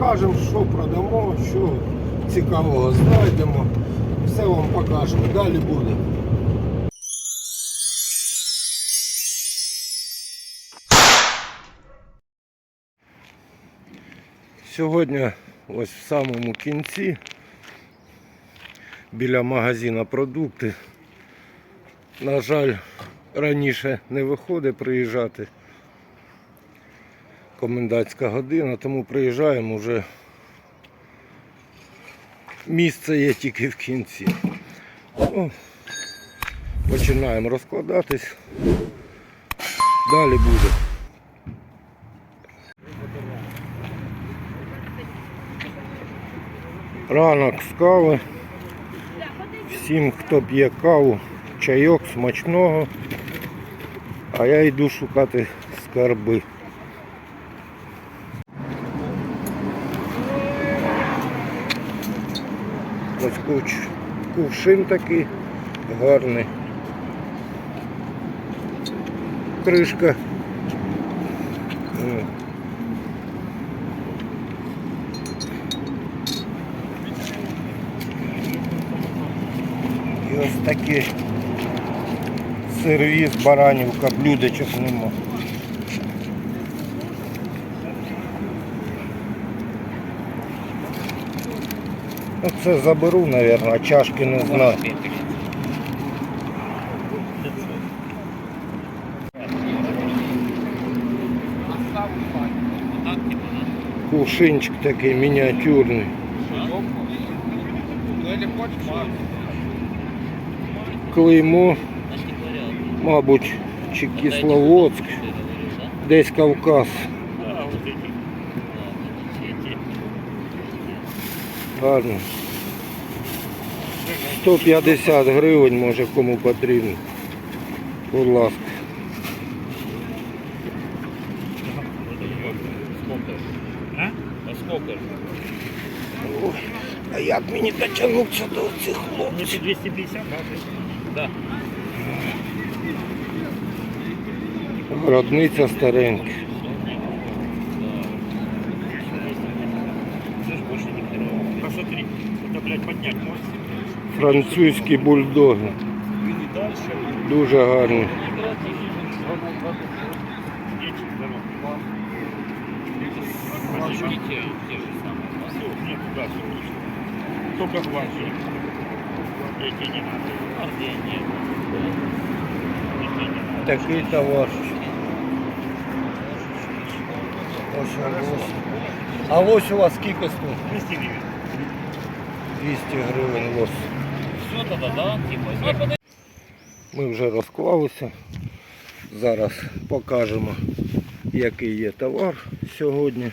покажемо, що продамо, що цікавого знайдемо. Все вам покажемо. Далі буде. Сьогодні ось в самому кінці біля магазина продукти. На жаль, раніше не виходить приїжджати. Комендантська година, тому приїжджаємо вже. Місце є тільки в кінці. Ну, починаємо розкладатись. Далі буде. Ранок з кави. Всім, хто п'є каву, чайок смачного. А я йду шукати скарби. Ось куч, кувшин такий гарний. Кришка. І ось такий сервіс, баранівка, блюдечок нема. Ну це заберу, а чашки не знаю. Кувшинчик такий мініатюрний. Клеймо, мабуть, чи Кисловодськ, десь Кавказ. Гарно. 150 гривень, може кому потрібно. Будь ласка. А? Ой, як мені дотягнутися до цих хлопців? 250, да? Да. Городниця старенька. Французькі бульдоги. Или дальше. Дуже гарні. Дети, здорово. Спасибо. те же самые. Все, нет, да, все отлично. Только глазу. Эти не надо. А где нет? Эти не надо. Такий товар. Ось ось. А ось у вас скільки стоїть? 200 гривен. 200 гривень ось. Ми вже розклалися. Зараз покажемо, який є товар сьогодні.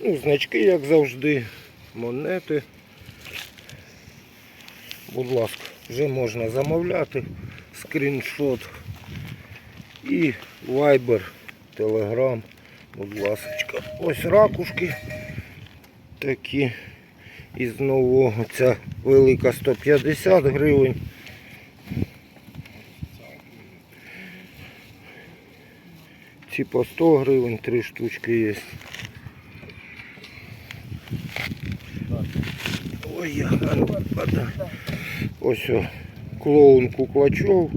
Ну, значки, як завжди, монети. Будь ласка, вже можна замовляти скріншот і Viber, Telegram, будь ласка. Ось ракушки такі із нового. Ця велика 150 гривень. Ці по 100 гривень, три штучки є. Ой, я падаю. Ось клоун Куклачов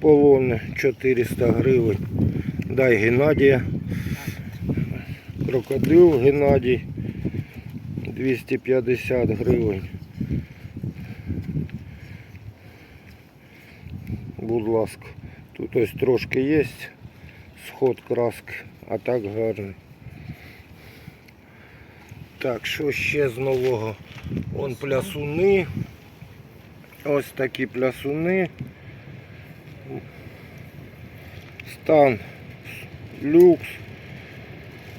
полонне 400 гривень. Дай Геннадія. Крокодил Геннадій 250 гривень. Будь ласка. Тут ось трошки є сход краски, а так гарний. Так, що ще з нового? Вон плясуни. Ось такі плясуни. Стан люкс.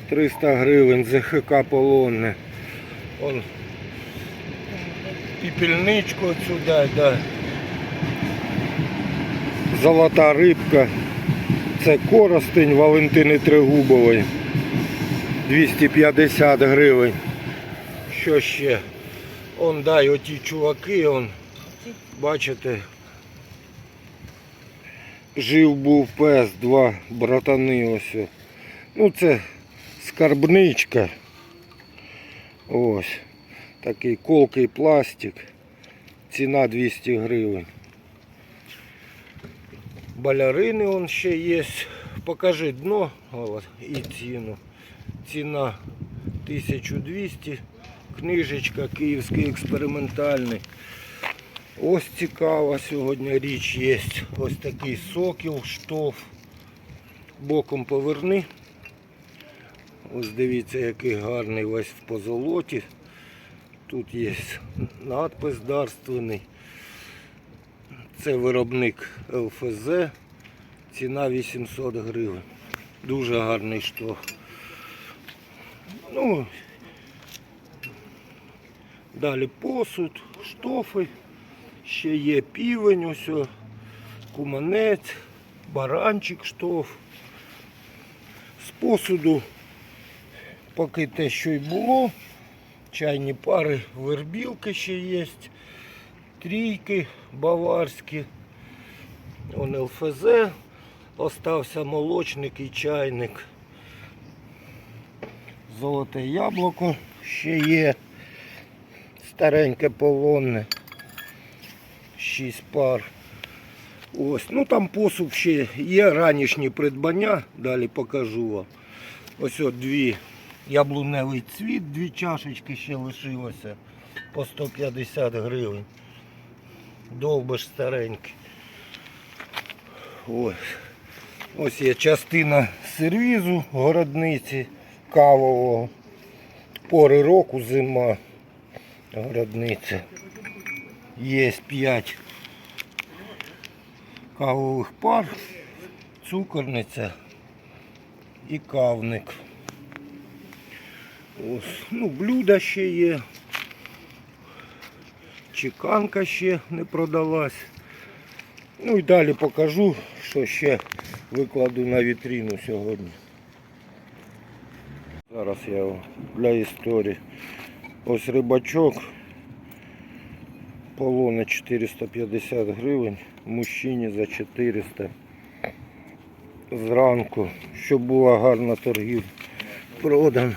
300 гривень ЗХК полонне. Он пепельничку отсюда, да. Золота рибка. Це коростень Валентини Тригубової. 250 гривень. Що ще? Он дай оті чуваки, он, бачите. Жив був пес, два братани ось. Ну це скарбничка. Ось. Такий колкий пластик. Ціна 200 гривень. Балярини он ще є. Покажи дно от, і ціну. Ціна 1200. Книжечка Київський експериментальний. Ось цікава сьогодні річ є. Ось такий сокіл, штоф. Боком поверни. Ось дивіться, який гарний весь в позолоті. Тут є надпис дарственний. Це виробник ЛФЗ. Ціна 800 гривень. Дуже гарний штох. Ну, Далі посуд, штофи, ще є півень, ось, куманець, баранчик штоф. З посуду поки те, що й було. Чайні пари вербілки ще є. Трійки баварські. Он ЛФЗ. Остався молочник і чайник. Золоте яблуко ще є. Стареньке полонне. Шість пар. Ось, ну там посуд ще є, ранішні придбання, далі покажу вам. Ось от дві Яблуневий цвіт, дві чашечки ще лишилося по 150 гривень. Довбиш старенький. Ось Ось є частина сервізу, городниці кавового. Пори року зима. Городниця. Є 5 кавових пар, цукорниця і кавник. Ось, ну, блюда ще є. Чеканка ще не продалась. Ну і далі покажу, що ще викладу на вітрину сьогодні. Зараз я для історії. Ось рибачок. Полона 450 гривень, мужчині за 400 зранку, щоб була гарна торгівля, Продан.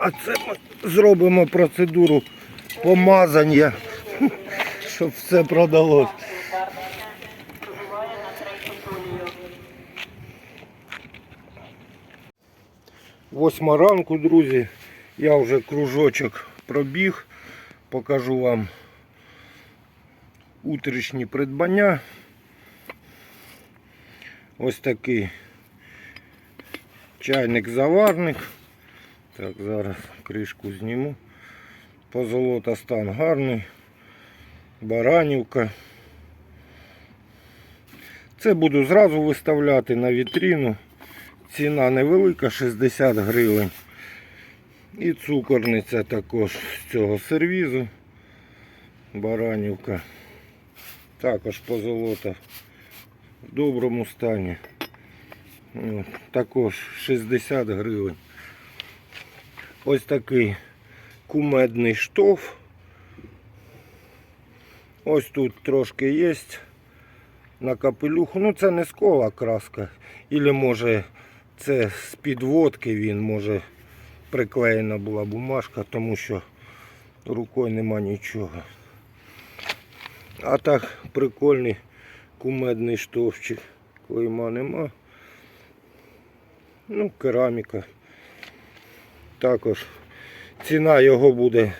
А це ми зробимо процедуру помазання, щоб все продалося. Восьма ранку, друзі, я вже кружочок пробіг, покажу вам утрішні придбання. Ось такий чайник-заварник. Так, Зараз кришку зніму. Позолота стан гарний. Баранівка. Це буду зразу виставляти на вітрину. Ціна невелика, 60 гривень. І цукорниця також з цього сервізу. Баранівка. Також позолота в доброму стані. Також 60 гривень. Ось такий кумедний штоф. Ось тут трошки є на капелюху. Ну це не скола краска. Ілі може це з підводки він може приклеєна була бумажка, тому що рукою нема нічого. А так прикольний кумедний штовчик. Клейма нема. Ну, кераміка. Також ціна його буде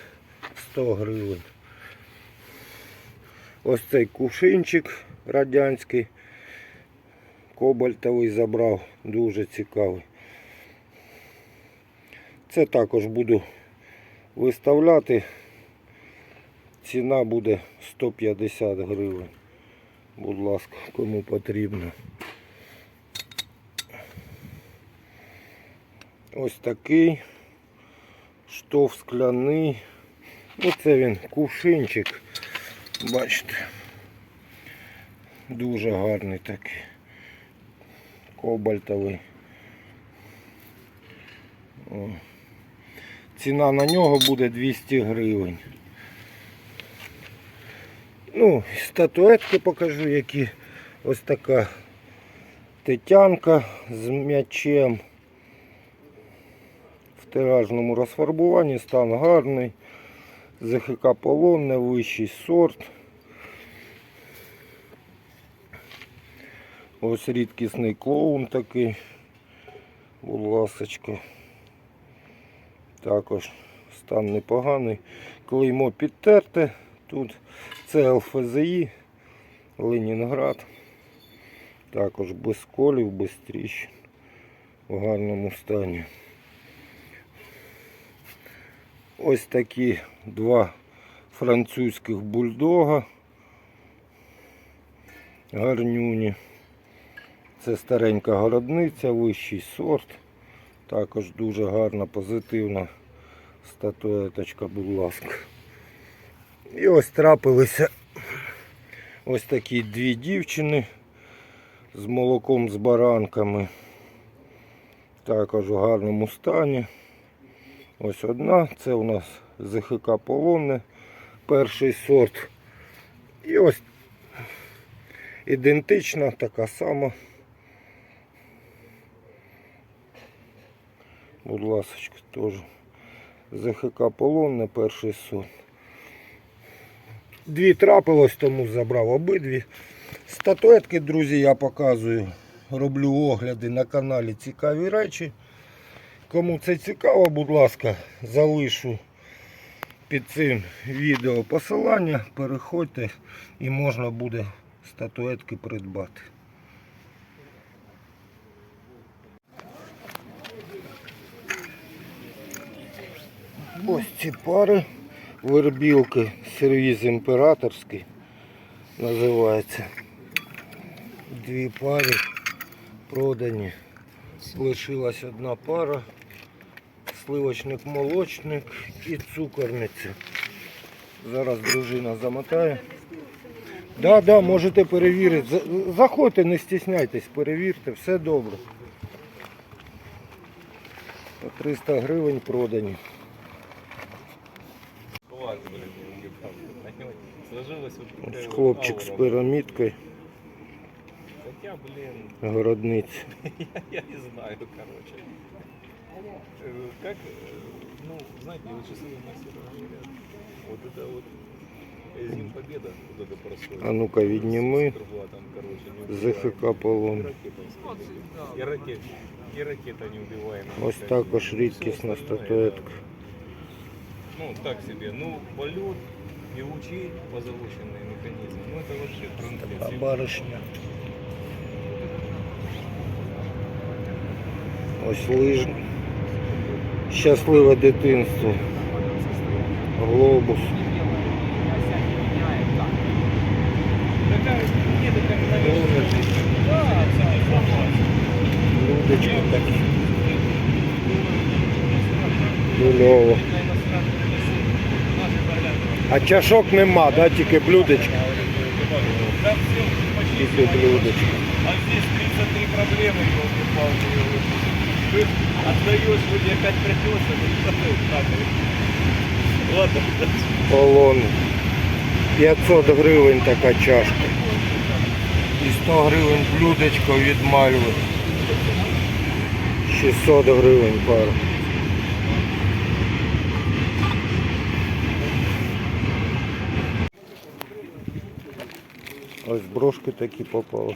100 гривень. Ось цей кувшинчик радянський. Кобальтовий забрав, дуже цікавий. Це також буду виставляти. Ціна буде 150 гривень. Будь ласка, кому потрібно. Ось такий штоф скляний. Оце він кувшинчик. Бачите. Дуже гарний такий. Кобальтовий. О. Ціна на нього буде 200 гривень. Ну, статуетки покажу, які ось така тетянка з м'ячем. Тиражному розфарбуванні стан гарний. ЗХК полонне, вищий сорт. Ось рідкісний клоун такий. Будь ласочка. Також стан непоганий. Клеймо підтерте. Тут це ЛФЗІ, Ленінград. Також без колів, без тріщин. В гарному стані. Ось такі два французьких бульдога. Гарнюні. Це старенька городниця, вищий сорт. Також дуже гарна, позитивна статуеточка, будь ласка. І ось трапилися ось такі дві дівчини з молоком з баранками. Також у гарному стані. Ось одна, це у нас ЗХК полонне, перший сорт. І ось ідентична, така сама. Будь ласочка, теж ЗХК полонне, перший сорт. Дві трапилось, тому забрав обидві. Статуетки, друзі, я показую. Роблю огляди на каналі цікаві речі. Кому це цікаво, будь ласка, залишу під цим відео посилання. Переходьте і можна буде статуетки придбати. Ось ці пари вербілки, сервіз імператорський називається. Дві пари продані. Лишилась одна пара. Сливочник молочник і цукорниця. Зараз дружина замотає. Да, да, можете перевірити. Заходьте, не стісняйтесь, перевірте, все добре. По 300 гривень продані. Ось хлопчик з блин, городниця. я, я не знаю, короче. Э, Как, э, ну, знаете, вот часовые мастера говорят, вот это вот э, Зим Победа, вот это происходит. А ну-ка, відніми. там, короче, не ЗХК полон. И ракета, и ракета неубиваемая. Ось також рідкісна статуетка. Ну, так себе. Ну, полет и лучи, позолоченные механизмы. Ну, это вообще А транслиция. баришня. Ось лиж. Щасливе дитинство. Глобус. Людочка такі. Люльово. А чашок нема, да? тільки почти Тільки блюдечко. А здесь 33 проблемы, елки-палки. Ты отдаешь, вроде опять придется. Ладно, Полон. 500 гривень така чашка. І 100 гривень блюдечко від мальви. 600 гривень пара. Ось брошки такі попали.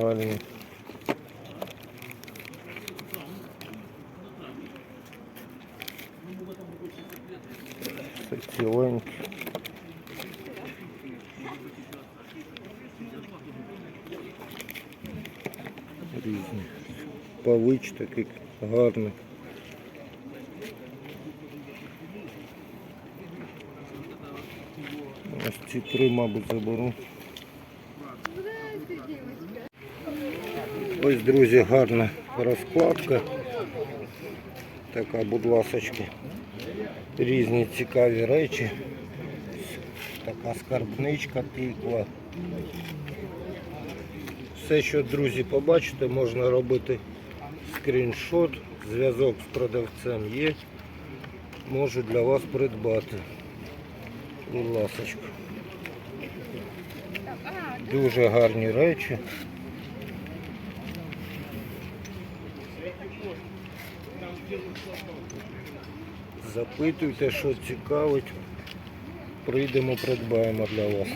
Гарні. Це ціленькі. Різні. Павич такий гарний. Ось ці три, мабуть, заберу. Ось, друзі, гарна розкладка. Така, будь ласочки. Різні цікаві речі. Така скарбничка тиква. Все, що, друзі, побачите, можна робити скріншот. Зв'язок з продавцем є. можу для вас придбати. Будь ласочка. Дуже гарні речі. Запитуйте, що цікавить. Прийдемо, придбаємо для вас.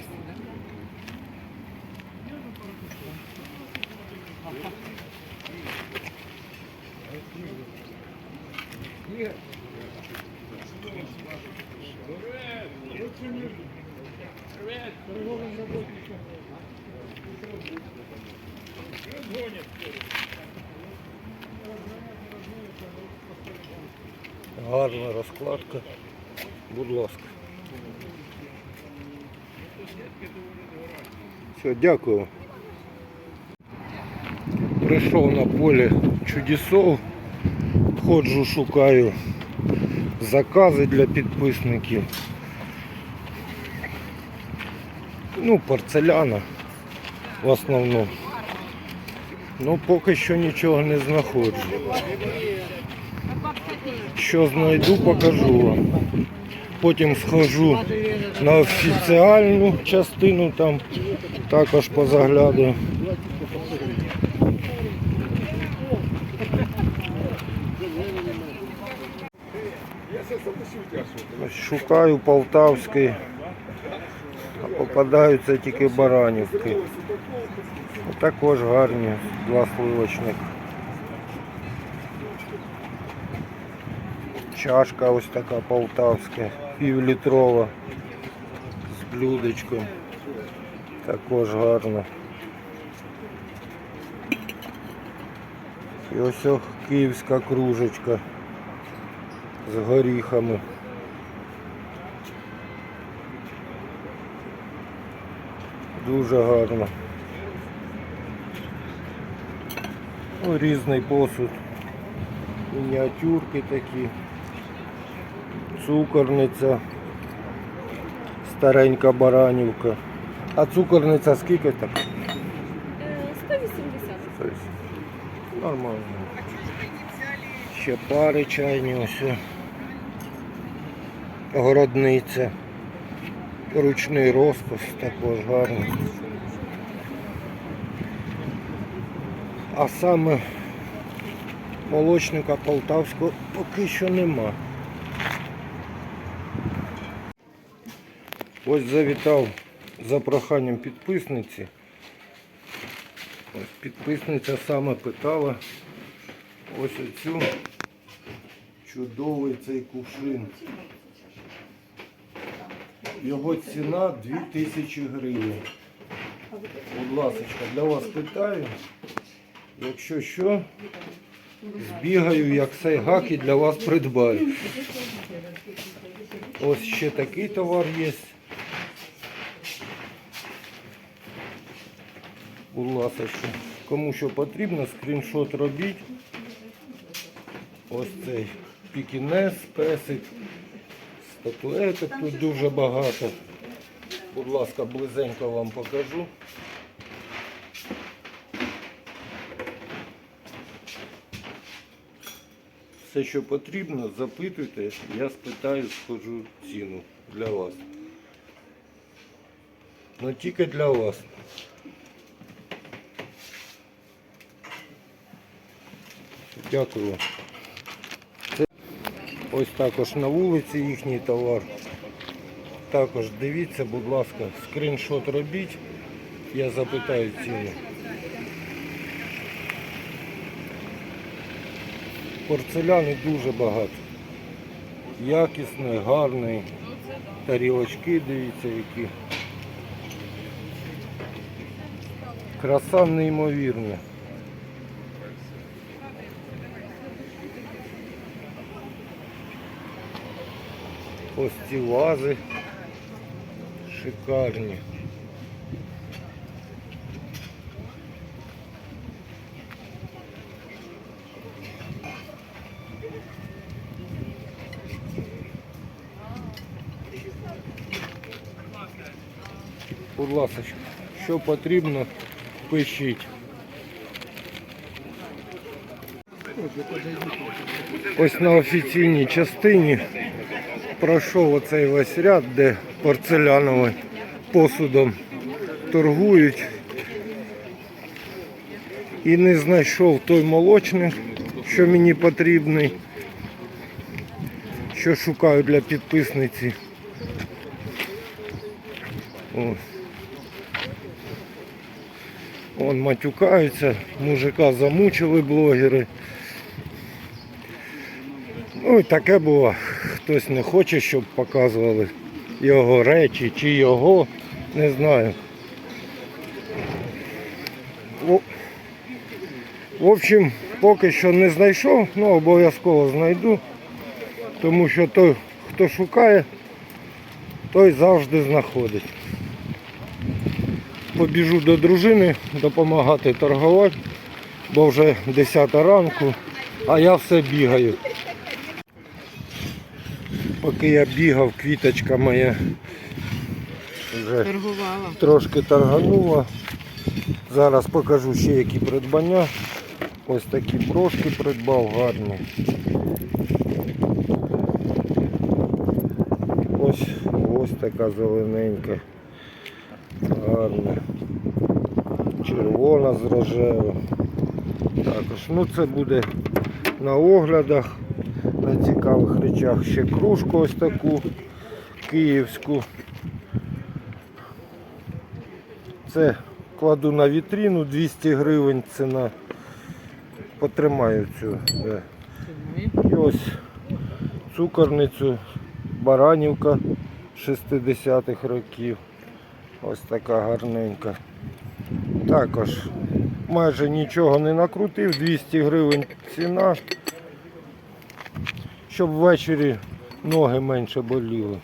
Гарна розкладка. Будь ласка. Все, дякую. Прийшов на поле чудесов. Ходжу, шукаю закази для підписників. Ну, порцеляна в основному. Ну, поки що нічого не знаходжу. Що знайду, покажу вам. Потім схожу на офіціальну частину, там також позаглядаю. Ось Шукаю полтавський, а попадаються тільки баранівки. Також гарні, два сливочник. Чашка ось така полтавська, півлітрова з блюдечком. Також гарна. І ось київська кружечка з горіхами. Дуже гарно. Ну, різний посуд. Мініатюрки такі. Цукорниця. Старенька баранівка. А цукорниця скільки так? Е, 180. Тобто Нормально. Ще пари чайні ось. Городниця. Ручний розпис також гарний. А саме молочника полтавського поки що нема. Ось завітав за проханням підписниці. Ось підписниця саме питала ось оцю чудовий цей кувшин. Його ціна 2000 гривень. Будь ласка, для вас питаю. Якщо що, збігаю, як цей гак і для вас придбаю. Ось ще такий товар є. Будь ласка, кому що потрібно, скріншот робіть. Ось цей пікінес, песик, статуеток тут дуже багато. Будь ласка, близенько вам покажу. Все, що потрібно, запитуйте, я спитаю, схожу ціну для вас. Ну тільки для вас. Дякую. Це ось також на вулиці їхній товар. Також дивіться, будь ласка, скріншот робіть. Я запитаю ціну. Порцеляни дуже багато. Якісний, гарний. Тарілочки, дивіться, які. Краса неймовірна. Ось ці вази шикарні. Будь ласка, що потрібно, пишіть. Ось на офіційній частині пройшов оцей весь ряд, де порцеляновим посудом торгують. І не знайшов той молочник, що мені потрібний, що шукаю для підписниці. Ось. Вон матюкаються, мужика замучили блогери. Ну і таке було. Хтось не хоче, щоб показували його речі чи його, не знаю. В общем, поки що не знайшов, ну обов'язково знайду. Тому що той, хто шукає, той завжди знаходить. Побіжу до дружини допомагати торгувати, бо вже 10 ранку, а я все бігаю. Поки я бігав, квіточка моя вже Торгувала. трошки торганула. Зараз покажу ще які придбання. Ось такі брошки придбав гарні. Ось ось така зелененька. Гарна. Червона з рожевим. Також. Ну це буде на оглядах, на цікавих речах. Ще кружку ось таку київську. Це кладу на вітрину 200 гривень ціна. Потримаю цю. І ось цукорницю Баранівка 60-х років. Ось така гарненька. Також майже нічого не накрутив, 200 гривень ціна. Щоб ввечері ноги менше боліли.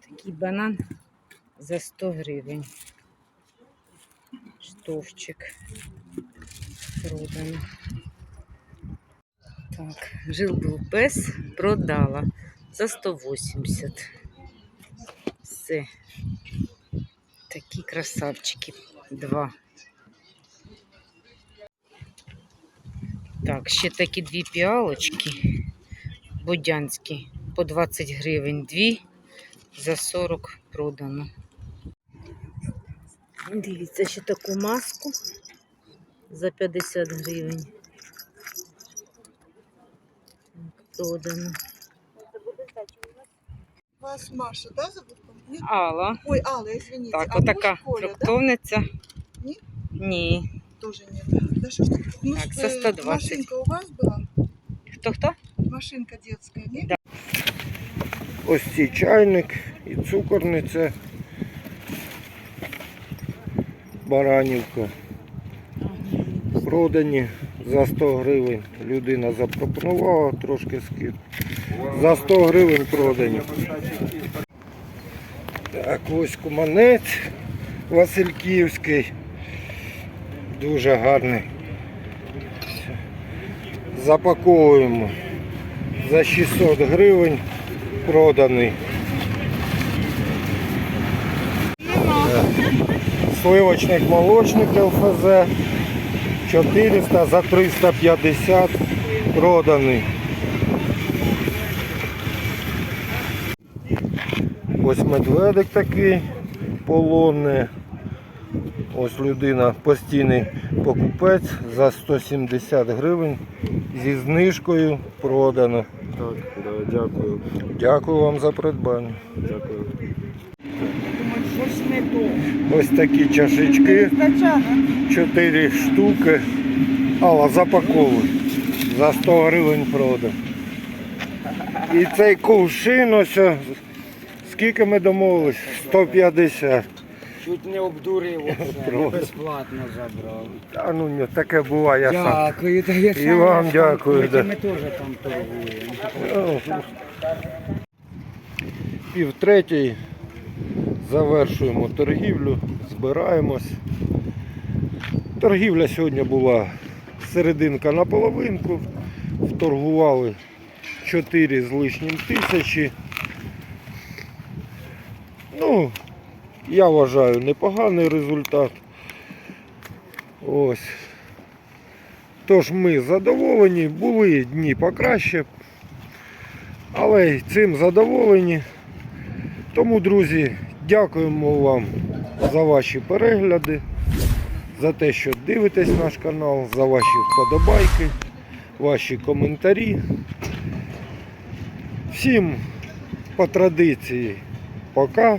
Такий банан за 100 гривень. Штовчик. Продано. Так, жил був пес, продала за 180. Все. Такі красавчики. Два. Так, ще такі дві піалочки. Бодянські по 20 гривень. Дві за 40 продано. Дивіться, ще таку маску за 50 гривень. Продано. Вас Маша, да, зовут? Алла. Ой, Алла, извините. Так, а отака фруктовниця. Ні? Ні. Тоже нет Да что ж ты? Ну, Так, э, за 120. Машинка у вас была? Хто хто? Машинка детская, нет? Да. Ось цей чайник і цукорниця. Баранівка. Продані за 100 гривень. Людина запропонувала трошки скид. За 100 гривень продані. Так, ось куманець Васильківський. Дуже гарний. Запаковуємо за 600 гривень проданий. Сливочник молочник ЛФЗ 400 за 350 проданий. Ось медведик такий полонний. Ось людина постійний покупець за 170 гривень зі знижкою продано. Так, да, дякую. Дякую вам за придбання. Дякую. Ось такі чашечки. 4 штуки. Алла, запаковуй. За 100 гривень продав. І цей кувшин ось. Скільки ми домовились? 150. Чуть не обдурив, оце, безплатно забрав. Та ну ні, таке буває я сам. Дякую, та я І вам там- дякую, да. Ми теж там торгуємо. Пів третій. Завершуємо торгівлю, збираємось. Торгівля сьогодні була серединка на половинку. Вторгували 4 з лишнім тисячі. Ну, я вважаю непоганий результат. Ось. Тож ми задоволені, були дні покраще, але цим задоволені. Тому, друзі, дякуємо вам за ваші перегляди, за те, що дивитесь наш канал, за ваші вподобайки, ваші коментарі. Всім по традиції пока